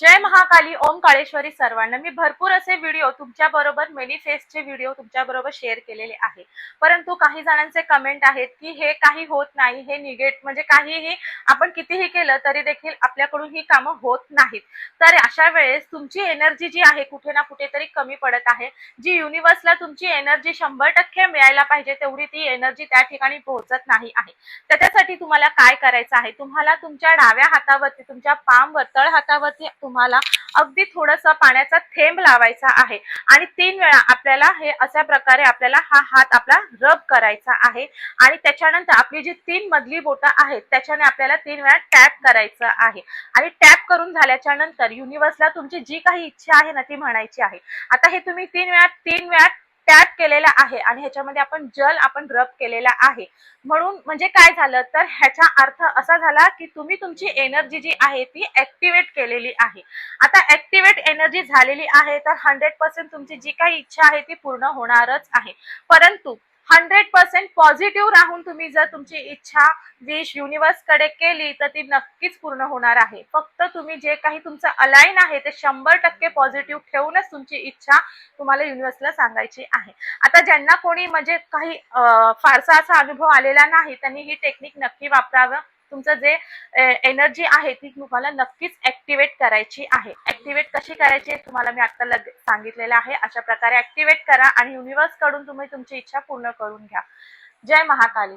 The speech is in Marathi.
जय महाकाली ओम काळेश्वरी सर्वांना. मी भरपूर असे व्हिडिओ तुमच्या बरोबर मेनिफेस्टचे व्हिडिओ तुमच्या बरोबर शेअर केलेले आहे. परंतु काही जणांचे कमेंट आहेत की हे काही होत नाही हे निगेट म्हणजे काहीही आपण कितीही केलं तरी देखील आपल्याकडून ही कामं होत नाहीत. तर अशा वेळेस तुमची एनर्जी जी आहे कुठे ना कुठेतरी कमी पडत आहे. जी युनिव्हर्सला तुमची एनर्जी शंभर टक्के मिळायला पाहिजे तेवढी ती एनर्जी त्या ठिकाणी पोहोचत नाही आहे. त्याच्यासाठी तुम्हाला काय करायचं आहे? तुम्हाला तुमच्या डाव्या हातावरती तुमच्या पामवर तळ हातावरती तुम्हाला अगदी थोडासा पाण्याचा थेंब लावायचा आहे. आणि तीन वेळा आपल्याला हे अशा प्रकारे आपल्याला हा हात आपला रब करायचा आहे. आणि त्याच्यानंतर आपली जी तीन मधली बोटं आहेत त्याच्याने आपल्याला तीन वेळा टॅप करायचं आहे. आणि टॅप करून झाल्याच्यानंतर युनिव्हर्सला तुमची जी काही इच्छा आहे ना ती म्हणायची आहे. आता हे तुम्ही तीन वेळा तीन वेळा टॅप केलेला आहे आणि ह्याच्यामध्ये आपण जल आपण रब केलेला आहे. म्हणून म्हणजे काय झालं? तर ह्याचा अर्थ असा झाला की तुम्ही तुमची एनर्जी जी आहे ती ऍक्टिव्हेट केलेली आहे. आता ऍक्टिव्हेट एनर्जी झालेली आहे तर हंड्रेड पर्सेंट तुमची जी काही इच्छा आहे ती पूर्ण होणारच आहे. परंतु हंड्रेड पर्सेंट पॉझिटिव्ह राहून तुम्ही जर तुमची इच्छा विश युनिव्हर्सकडे केली तर ती नक्कीच पूर्ण होणार आहे. फक्त तुम्ही जे काही तुमचं अलाईन आहे ते शंभर टक्के पॉझिटिव्ह ठेवूनच तुमची इच्छा तुम्हाला युनिव्हर्सला सांगायची आहे. आता ज्यांना कोणी म्हणजे काही फारसा असा अनुभव आलेला नाही त्यांनी ही टेक्निक नक्की वापरावं. तुमचं जे एनर्जी आहे ती तुम्हाला नक्कीच ऍक्टिव्हेट करायची आहे. ऍक्टिव्हेट कशी करायची तुम्हाला मी आता लगे सांगितलेलं आहे. अशा प्रकारे ऍक्टिव्हेट करा आणि युनिव्हर्सकडून तुम्ही तुमची इच्छा पूर्ण करून घ्या. जय महाकाली.